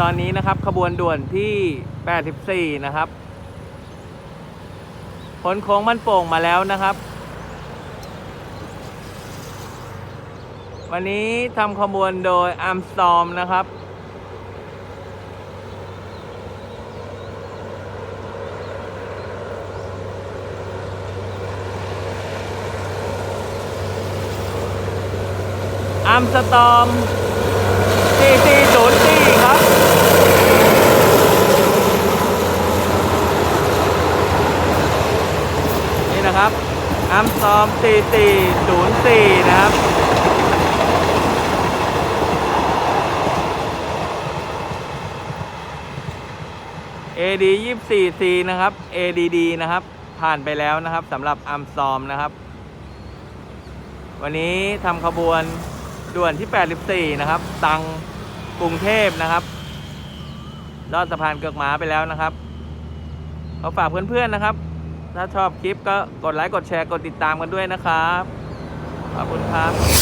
ตอนนี้นะครับขบวนด่วนที่ 84 นะครับพ้นโค้งมันโป่งมาแล้วนะครับ วันนี้ทำขบวนโดยอัมสตอมนะครับ อัมสตอม 44 ครับ นี่นะครับอัมสตอม4404 นะครับ AD 24C นะครับ ADD นะครับ ผ่านไปแล้วนะครับสำหรับอัมซอมนะครับ วันนี้ทำขบวนด่วนที่ 84 นะครับ ตังกรุงเทพนะครับลอดสะพานเกือกหมาไปแล้วนะครับ ขอฝากเพื่อนๆนะครับ ถ้าชอบคลิปก็กดไลค์กดแชร์กดติดตามกันด้วยนะครับ ขอบคุณครับ